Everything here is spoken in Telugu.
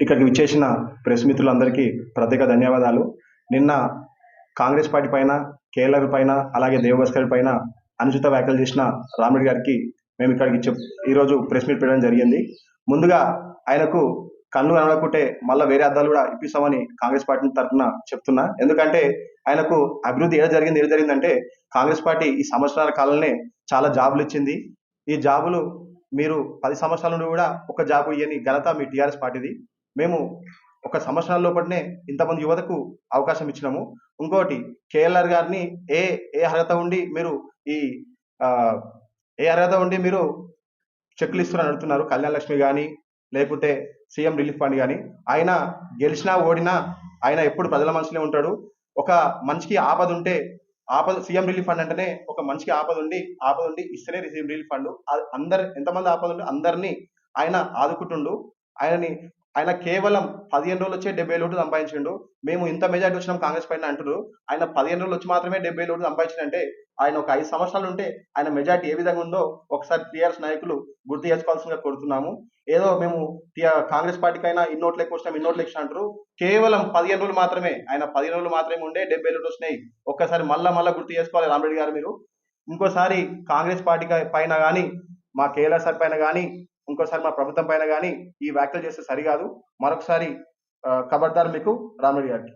ఇక్కడికి విచ్చేసిన ప్రెస్ మిత్రులందరికీ ప్రత్యేక ధన్యవాదాలు. నిన్న కాంగ్రెస్ పార్టీ పైన కేఎల్ఆర్ పైన అలాగే దేవభాస్కర్ పైన అనుచిత వ్యాఖ్యలు చేసిన రామరెడ్డి గారికి మేము ఇక్కడికి చెప్ ఈరోజు ప్రెస్ మీట్ పెట్టడం జరిగింది. ముందుగా ఆయనకు కన్ను కనబడకుంటే మళ్ళీ వేరే అద్దాలు కూడా ఇప్పిస్తామని కాంగ్రెస్ పార్టీ తరఫున చెప్తున్నా. ఎందుకంటే ఆయనకు అభివృద్ధి ఏదో జరిగింది ఏదో జరిగిందంటే కాంగ్రెస్ పార్టీ ఈ సంవత్సరాల కాలంలోనే చాలా జాబులు ఇచ్చింది. ఈ జాబులు మీరు పది సంవత్సరాల నుండి కూడా ఒక జాబు ఇవ్వని ఘనత మీ టీఆర్ఎస్ పార్టీది. మేము ఒక సంవత్సరాల లోపలనే ఇంతమంది యువతకు అవకాశం ఇచ్చినాము. ఇంకోటి కేఎల్ఆర్ గారిని ఏ ఏ అర్హత ఉండి మీరు ఈ ఏ అర్హత ఉండి మీరు చెక్లు ఇస్తున్నారని అడుగుతున్నారు. కళ్యాణ లక్ష్మి కానీ లేకుంటే సీఎం రిలీఫ్ ఫండ్ కానీ ఆయన గెలిచినా ఓడినా ఆయన ఎప్పుడు ప్రజల మనసులో ఉంటాడు. ఒక మనిషికి ఆపద ఉంటే ఆపద సీఎం రిలీఫ్ ఫండ్ అంటేనే ఒక మనిషికి ఆపద ఉండి ఆపద ఉండి ఇస్తేనే సీఎం రిలీఫ్ ఫండ్. అందరు ఎంతమంది ఆపద ఉంటే అందరినీ ఆయన ఆదుకుంటుండు. ఆయనని ఆయన కేవలం పదిహేను రోజులు వచ్చే డెబ్బై లోటు సంపాదించిండు. మేము ఇంత మెజార్టీ వచ్చినాం కాంగ్రెస్ పైన అంటున్నారు ఆయన పదిహేను రోజులు వచ్చి మాత్రమే డెబ్బై లోటు సంపాదించిందంటే ఆయన ఒక ఐదు సంవత్సరాలు ఉంటే ఆయన మెజార్టీ ఏ విధంగా ఉందో ఒకసారి టీఆర్ఎస్ నాయకులు గుర్తు చేసుకోవాల్సిందిగా కోరుతున్నాము. ఏదో మేము కాంగ్రెస్ పార్టీకైనా ఇన్నోట్లు ఎక్కువ వచ్చినాం ఇన్నోట్లు ఎక్కువ అంటారు కేవలం పదిహేను రోజులు మాత్రమే ఆయన పదిహేను రోజులు మాత్రమే ఉండే డెబ్బై లోటు వచ్చినాయి. ఒక్కసారి మళ్ళా మళ్ళా గుర్తు చేసుకోవాలి రామరెడ్డి గారు మీరు. ఇంకోసారి కాంగ్రెస్ పార్టీ పైన కానీ మా కేఎల్ఆర్ సార్ పైన కానీ ఇంకోసారి మా ప్రభుత్వం పైన కానీ ఈ వ్యాఖ్యలు చేస్తే సరికాదు. మరొకసారి ఆ, ఖబర్దార్ మీకు రామరెడ్డి గారికి.